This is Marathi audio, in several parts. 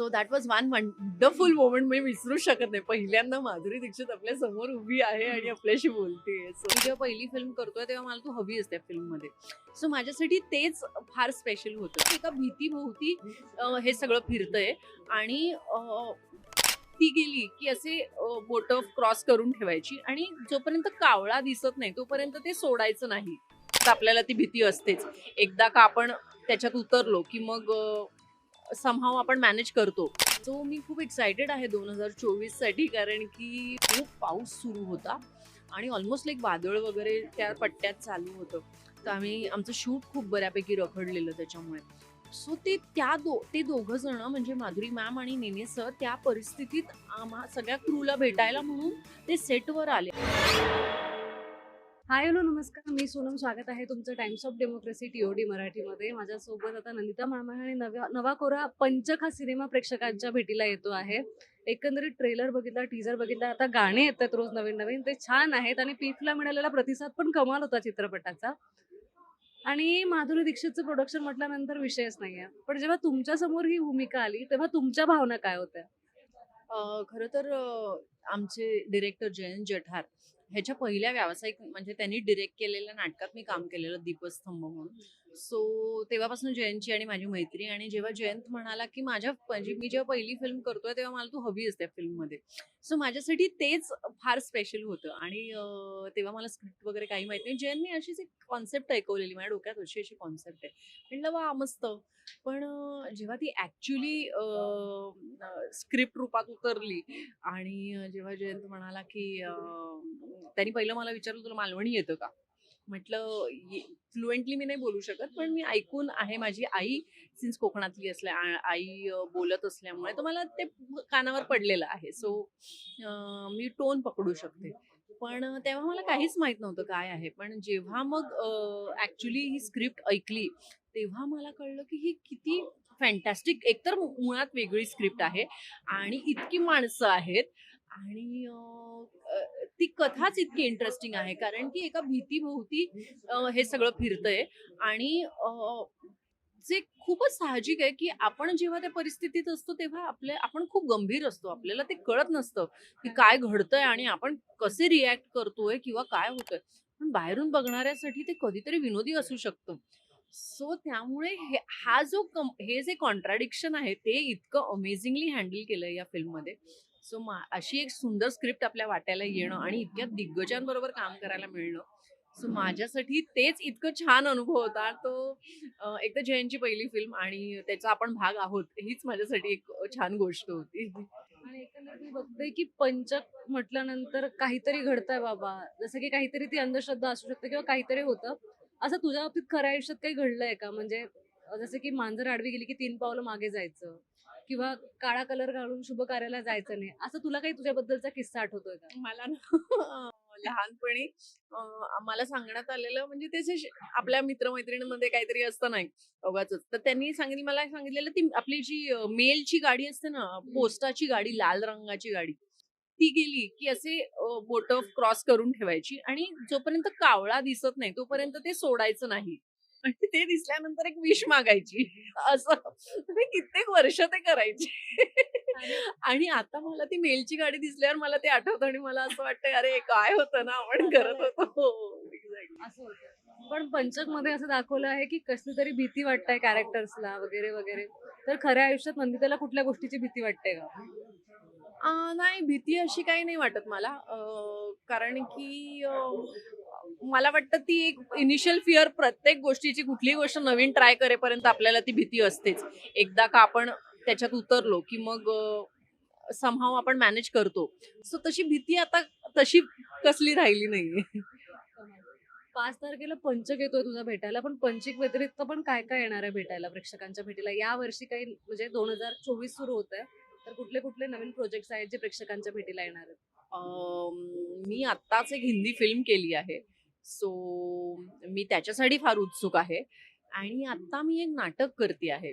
So that was one wonderful moment मी विसरू शकत नाही. पहिल्यांदा माधुरी दीक्षित आपल्यासमोर उभी आहे आणि आपल्याशी बोलते सो जेव्हा पहिली फिल्म करतोय तेव्हा मला तू हवी असते फिल्ममध्ये सो माझ्यासाठी तेच फार स्पेशल होतं. एका भीतीभोवती हे सगळं फिरतंय. आणि ती गेली की असे बोट क्रॉस करून ठेवायची. आणि जोपर्यंत कावळा दिसत नाही तोपर्यंत ते सोडायचं नाही. तर आपल्याला ती भीती असतेच. एकदा का आपण त्याच्यात उतरलो की मग समहाव आपण मॅनेज करतो. सो मी खूप एक्सायटेड आहे दोन हजार चोवीससाठी कारण की खूप पाऊस सुरू होता आणि ऑलमोस्ट लाईक वादळ वगैरे त्या पट्ट्यात चालू होतं. तर आम्ही आमचं शूट खूप बऱ्यापैकी रखडलेलं त्याच्यामुळे. सो ते त्या दो ते दोघं जण म्हणजे माधुरी मॅम आणि नेने सर त्या परिस्थितीत आम्हा सगळ्या क्रूला भेटायला म्हणून ते सेटवर आले. हाय हॅलो नमस्कार. मी सोनम स्वागत आहे तुमचं टाइम्स ऑफ डेमोक्रेसी टीओडी मराठीमध्ये. माझ्यासोबत आता नंदिता मामा आणि नव्या नवा कोरा पंचक हा सिनेमा प्रेक्षकांच्या भेटीला येतो आहे. एकंदरीत ट्रेलर बघितला टीजर बघितला आता गाणे येतात रोज नवीन नवीन. ते छान आहेत आणि पीफला मिळालेला प्रतिसाद पण कमाल होता चित्रपटाचा. आणि माधुरी दीक्षितचं प्रोडक्शन म्हटल्यानंतर विषयच नाही आहे पण जेव्हा तुमच्यासमोर ही भूमिका आली तेव्हा तुमच्या भावना काय होत्या? खरं तर आमचे डिरेक्टर जयंत जठार ह्याच्या पहिल्या व्यावसायिक म्हणजे त्यांनी डिरेक्ट केलेल्या नाटकात मी काम केलेलं दीपस्तंभ म्हणून. सो तेव्हापासून जयंतची आणि माझी मैत्री आणि जेव्हा जयंत म्हणाला की माझ्या म्हणजे मी जेव्हा पहिली फिल्म करतोय तेव्हा मला तू हवी असते फिल्ममध्ये सो माझ्यासाठी तेच फार स्पेशल होतं. आणि तेव्हा मला स्क्रिप्ट वगैरे काही माहिती नाही. जयंतने अशीच एक कॉन्सेप्ट ऐकवलेली. माझ्या डोक्यात अशी अशी कॉन्सेप्ट आहे. म्हटलं वा मस्त. पण जेव्हा ती ऍक्च्युली स्क्रिप्ट रूपात उतरली आणि जेव्हा जयंत म्हणाला की त्यांनी पहिलं मला विचारलं तुला मालवणी येतं का? म्हटलं फ्लुएंटली मी नाही बोलू शकत पण मी ऐकून आहे माझी आई सिन्स कोकणातली असल्या आई बोलत असल्यामुळे. तर मला ते कानावर पडलेलं आहे. सो मी टोन पकडू शकते. पण तेव्हा मला काहीच माहीत नव्हतं काय आहे. पण जेव्हा मग ऍक्च्युली ही स्क्रिप्ट ऐकली तेव्हा मला कळलं की ही किती फॅन्टॅस्टिक एकतर मुळात वेगळी स्क्रिप्ट आहे आणि इतकी माणसं आहेत. आणि ती कथाच इतकी इंटरेस्टिंग आहे. कारण की एका भीतीभोवती हे सगळं फिरतंय. आणि जे खूपच साहजिक आहे की आपण जेव्हा त्या परिस्थितीत असतो तेव्हा आपले आपण खूप गंभीर असतो. आपल्याला ते कळत नसतं की काय घडतंय आणि आपण कसे रिॲक्ट करतोय किंवा काय होतंय. पण बाहेरून बघणाऱ्यासाठी ते कधीतरी विनोदी असू शकतं. सो त्यामुळे हा जो कम हे जे कॉन्ट्राडिक्शन आहे ते इतकं अमेझिंगली हँडल केलंय या फिल्ममध्ये सो मा अशी एक सुंदर स्क्रिप्ट आपल्या वाट्याला येणं आणि इतक्या दिग्गजांबरोबर काम करायला मिळणं. सो माझ्यासाठी तेच इतकं छान अनुभव होता. तो एक तर जयंतची पहिली फिल्म आणि त्याचा आपण भाग आहोत हीच माझ्यासाठी एक छान गोष्ट होती. आणि एकंदरीत मी बघते की पंचक म्हटल्यानंतर काहीतरी घडतंय बाबा. जसं की काहीतरी ती अंधश्रद्धा असू शकते किंवा काहीतरी होतं. असं तुझ्या बाबतीत खऱ्या आयुष्यात काही घडलंय का? म्हणजे जसं की मांजर आडवी गेली की तीन पावलं मागे जायचं. किंवा काळा कलर घालून शुभ कार्याला जायचं नाही. असं तुला काही तुझ्याबद्दलचा किस्सा आठवतोय का? मला ना लहानपणी अं, मला सांगण्यात आलेलं म्हणजे त्याचे आपल्या मित्रमैत्रिणींमध्ये काहीतरी असतं नाही उगाच तर त्यांनी सांगितलं मला सांगितलेलं ती आपली जी मेलची गाडी असते ना पोस्टाची गाडी लाल रंगाची गाडी ती गेली की असे बोट क्रॉस करून ठेवायची आणि जोपर्यंत कावळा दिसत नाही तोपर्यंत ते सोडायचं नाही. आणि ते दिसल्यानंतर एक विष मागायची. असं. मी कित्येक वर्ष ते करायचे. आणि आता मला ती मेलची गाडी दिसल्यावर मला ते आठवतं आणि मला असं वाटतं अरे काय होतं ना आपण करत होतो. हो, पण पंचकमध्ये असं दाखवलं आहे की कसली तरी भीती वाटते कॅरेक्टर्सला वगैरे वगैरे. तर खऱ्या आयुष्यात नंदिताला कुठल्या गोष्टीची भीती वाटते का? नाही भीती अशी काही नाही वाटत मला. कारण की मला वाटतं ती एक इनिशियल फिअर प्रत्येक गोष्टीची कुठलीही गोष्ट नवीन ट्राय करेपर्यंत आपल्याला ती भीती असतेच. एकदा का आपण त्याच्यात उतरलो की मग समहाव आपण मॅनेज करतो. सो तशी भीती आता तशी कसली राहिली नाहीये. पाच तारखेला पंचक येतोय तुझा भेटायला पण पंचिक व्यतिरिक्त पण काय काय येणार आहे भेटायला प्रेक्षकांच्या भेटीला? या वर्षी काही म्हणजे दोन हजार चोवीस सुरू होत आहे तर कुठले कुठले नवीन प्रोजेक्ट आहेत जे प्रेक्षकांच्या भेटीला येणार आहेत? मी आत्ताच एक हिंदी फिल्म केली आहे. सो मी त्याच्यासाठी फार उत्सुक आहे. आणि आत्ता मी एक नाटक करते आहे.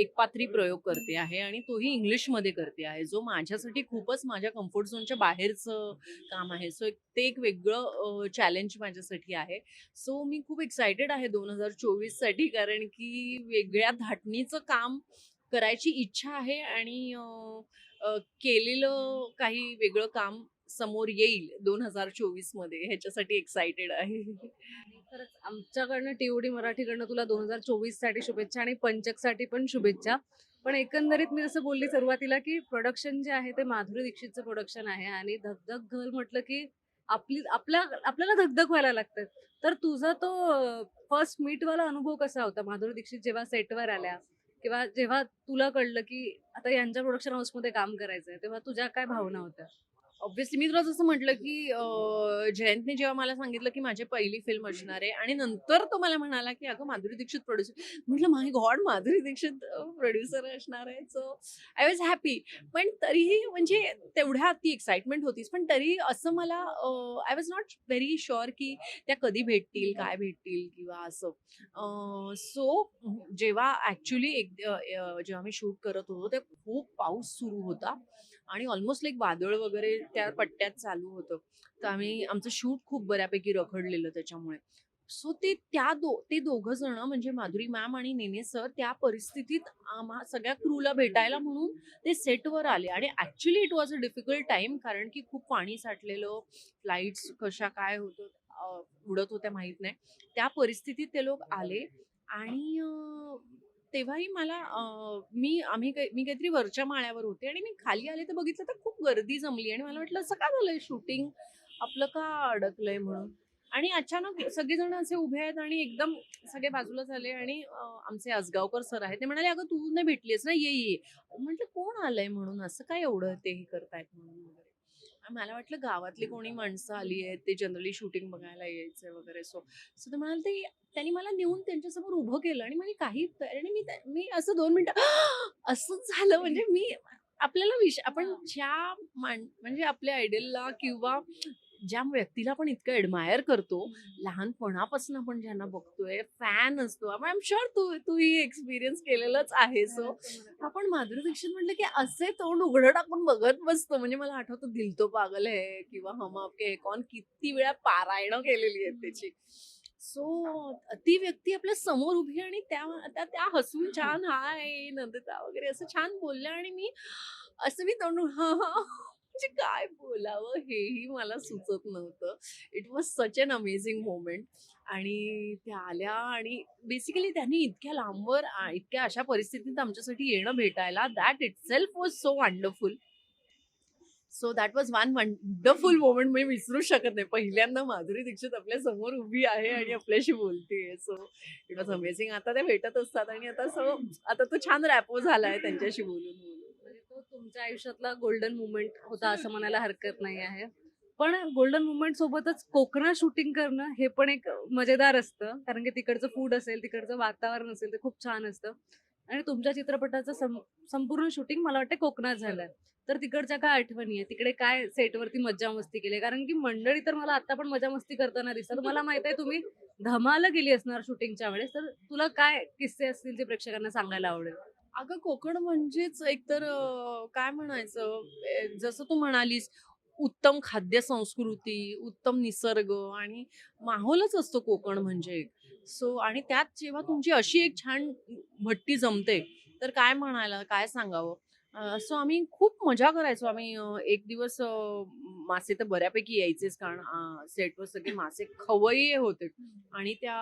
एक पात्री प्रयोग करते आहे आणि तोही इंग्लिशमध्ये करते आहे. जो माझ्यासाठी खूपच माझ्या कम्फर्ट झोनच्या बाहेरचं काम आहे. सो ते एक वेगळं चॅलेंज माझ्यासाठी आहे. सो मी खूप एक्सायटेड आहे दोन हजार चोवीससाठी कारण की वेगळ्या धाटणीचं काम करायची इच्छा आहे आणि केलेलं काही वेगळं काम समोर येईल दोन हजार चोवीसमध्ये ह्याच्यासाठी एक्साइटेड आहे. खरंच आमच्याकडनं टीओडी मराठीकडनं तुला दोन हजार चोवीससाठी शुभेच्छा आणि पंचकसाठी पण शुभेच्छा. पण एकंदरीत मी जसं बोलली सुरुवातीला की प्रोडक्शन जे आहे ते माधुरी दीक्षितचं प्रोडक्शन आहे आणि धगधग घल म्हटलं की आपली आपल्या आपल्याला धगधग व्हायला लागतं तर तुझा तो फर्स्ट मीटवाला अनुभव कसा होता? माधुरी दीक्षित जेव्हा सेटवर आल्या किंवा जेव्हा तुला कळलं की आता यांच्या प्रोडक्शन हाऊसमध्ये काम करायचंय तेव्हा तुझ्या काय भावना होत्या? ऑब्व्हियसली मी तुला जसं म्हटलं की अं, जयंतने जेव्हा मला सांगितलं की माझी पहिली फिल्म असणार आहे आणि नंतर तो मला म्हणाला की अगं माधुरी दीक्षित प्रोड्युसर म्हटलं my god Madhuri Dixit producer असणार आहे. सो आय वॉज हॅपी पण तरीही म्हणजे तेवढ्या ती एक्साइटमेंट होतीच पण तरी असं मला I was not very sure की त्या कधी भेटतील काय भेटतील किंवा असं. सो जेव्हा ॲक्च्युली एक जेव्हा मी शूट करत होतो ते खूप पाऊस सुरू होता. आणि ऑलमोस्ट लाईक वादळ वगैरे त्या पट्ट्यात चालू होतं. तर आम्ही आमचं शूट खूप बऱ्यापैकी रखडलेलं त्याच्यामुळे. सो ते त्या दो ते दोघं जण म्हणजे माधुरी मॅम आणि नेने सर त्या परिस्थितीत आम्हा सगळ्या क्रूला भेटायला म्हणून ते सेटवर आले. आणि actually it was a difficult time कारण की खूप पाणी साठलेलं फ्लाईट्स कशा काय होतं उडत होत्या माहीत नाही. त्या परिस्थितीत ते लोक आले आणि तेव्हाही मला मी आम्ही मी काहीतरी वरच्या माळ्यावर होते आणि मी खाली आले तर बघितलं तर खूप गर्दी जमली आणि मला वाटलं असं का झालंय शूटिंग आपलं का अडकलंय म्हणून? आणि अचानक सगळेजण असे उभे आहेत आणि एकदम सगळे बाजूला झाले आणि आमचे आसगावकर सर आहेत ते म्हणाले अगं तू नाही भेटलीस ना? ये ये. म्हटलं कोण आलंय म्हणून? असं काय एवढं ते हे करतायत म्हणून वगैरे? मला वाटलं गावातली कोणी माणसं आली आहेत ते जनरली शूटिंग बघायला यायचं वगैरे सो सो ते म्हणाले ते त्यांनी मला नेऊन त्यांच्यासमोर उभं केलं आणि मला काही आणि मी मी असं दोन मिनिटं असंच झालं म्हणजे मी आपल्याला विष आपण ज्या मान म्हणजे आपल्या आयडलला किंवा ज्या व्यक्तीला आपण इतकं ऍडमायर करतो लहानपणापासून आपण ज्यांना बघतोय फॅन असतो आय एम शुअर तू तू ही एक्सपिरियन्स केलेलंच आहे सो आपण माधुरी दीक्षित म्हटलं की असे तोंड उघडं टाकून बघत बसतो. म्हणजे मला आठवतं दिल तो पागल है किंवा हम आपके कौन? किती वेळा पारायणं केलेली आहेत त्याची. सो ती व्यक्ती आपल्यासमोर उभी आणि त्या त्या त्या हसून छान हाय नंदिता वगैरे असं छान बोलल्या आणि मी असं मी तोंड हा हा म्हणजे काय बोलावं? हेही मला सुचत नव्हतं. It was such an amazing moment आणि त्या आल्या आणि बेसिकली त्यांनी इतक्या लांबवर इतक्या अशा परिस्थितीत आमच्यासाठी येणं भेटायला. That itself was so wonderful so that was one wonderful moment मी विसरू शकत नाही. पहिल्यांदा माधुरी दीक्षित आपल्यासमोर उभी आहे आणि आपल्याशी बोलते सो इट वॉज अमेझिंग आता ते भेटत असतात आणि आता सो आता तो छान रॅपो झालाय त्यांच्याशी बोलून बोलून. म्हणजे तो तुमच्या आयुष्यातला गोल्डन मुवमेंट होता असं म्हणायला हरकत नाही आहे. पण गोल्डन मुवमेंट सोबतच कोकणात शूटिंग करणं हे पण एक मजेदार असतं. कारण की तिकडचं फूड असेल तिकडचं वातावरण असेल ते खूप छान असतं. आणि तुमच्या चित्रपटाचं संपूर्ण शूटिंग मला वाटतं कोकणात झालंय तर तिकडच्या काय आठवणी आहे तिकडे काय सेटवरती मज्जा मस्ती केली? कारण की मंडळी तर मला आता पण मजा मस्ती करताना दिसतात. मला माहीत आहे तुम्ही धमाला गेली असणार शूटिंगच्या वेळेस. तर तुला काय किस्से असतील ते प्रेक्षकांना सांगायला आवडेल? अगं कोकण म्हणजेच एकतर काय म्हणायचं? जसं तू म्हणालीस उत्तम खाद्य संस्कृती उत्तम निसर्ग आणि माहोलच असतो कोकण म्हणजे सो आणि त्यात जेव्हा तुमची अशी एक छान भट्टी जमते तर काय म्हणायला काय सांगावं? सो आम्ही खूप मजा करायचो. आम्ही एक दिवस मासे तर बऱ्यापैकी यायचेच कारण सेटवर सगळे मासे खवय्ये होते आणि त्या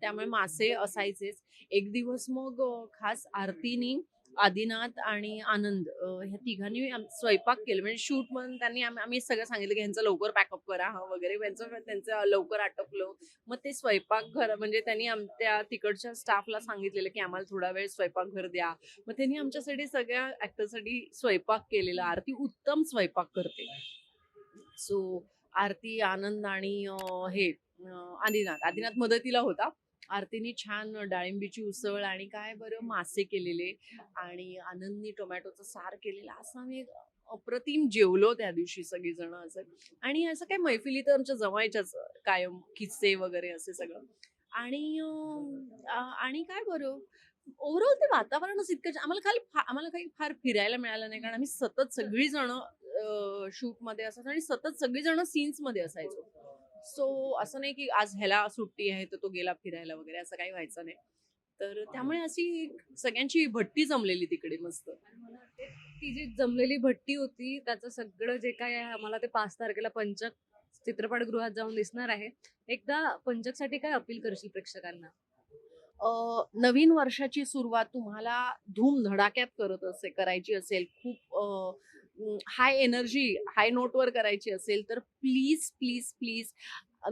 त्यामुळे मासे असायचेच. एक दिवस मग खास आरतीनी आदिनाथ आणि आनंद ह्या तिघांनी स्वयंपाक केलं. म्हणजे शूट म्हणून त्यांनी आम्ही सगळं सांगितलं की ह्यांचं लवकर पॅकअप करा हा वगैरे. त्यांचं त्यांचं लवकर आटपलं. मग ते स्वयंपाक घर म्हणजे त्यांनी आम त्या तिकडच्या स्टाफला सांगितलेलं की आम्हाला थोडा वेळ स्वयंपाक घर द्या. मग त्यांनी आमच्यासाठी सगळ्या ऍक्टरसाठी स्वयंपाक केलेला. आरती उत्तम स्वयंपाक करते. सो आरती आनंद आणि हे आदिनाथ. आदिनाथ मदतीला होता. आरतीने छान डाळिंबीची उसळ आणि काय बरं मासे केलेले आणि आनंदनी टोमॅटोचं सार केलेला असं आम्ही अप्रतिम जेवलो त्या दिवशी सगळीजण असं. आणि असं काय मैफिली तर आमच्या जमायच्याच कायम किस्से वगैरे असे सगळं. आणि आणि काय बरं ओव्हरऑल ते वातावरणच इतकं आम्हाला खाली आम्हाला काही फार फिरायला मिळालं नाही कारण आम्ही सतत सगळीजण शूटमध्ये असायचो आणि सतत सगळीजण सीन्समध्ये सीन्समध्ये असायचो. सो असं नाही की आज ह्याला सुट्टी आहे तर तो गेला फिरायला वगैरे असं काही व्हायचं नाही. तर त्यामुळे अशी सगळ्यांची भट्टी जमलेली तिकडे मस्त. ती जी जमलेली भट्टी होती त्याचं सगळं जे काय आहे आम्हाला ते पाच तारखेला पंचक चित्रपटगृहात जाऊन दिसणार आहे. एकदा पंचकसाठी काय अपील करशील प्रेक्षकांना? नवीन वर्षाची सुरुवात तुम्हाला धूम धडाक्यात करत असे करायची असेल खूप हाय एनर्जी हाय नोटवर करायची असेल तर प्लीज प्लीज प्लीज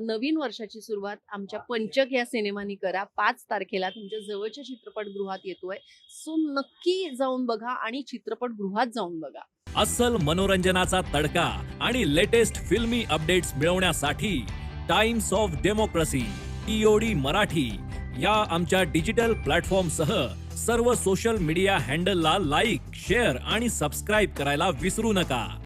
नवीन वर्षाची सुरुवात आमच्या पंचक या सिनेमानी करा. पाच तारखेला तुमच्या जवळच्या चित्रपटगृहात येतोय. सो नक्की जाऊन बघा आणि चित्रपटगृहात जाऊन बघा. अस्सल मनोरंजनाचा तडका आणि लेटेस्ट फिल्मी अपडेट्स मिळवण्यासाठी Times of Democracy TOD Marathi या आमच्या डिजिटल प्लॅटफॉर्मसह सर्व सोशल मीडिया हँडलला लाईक शेअर आणि सबस्क्राईब करायला विसरू नका.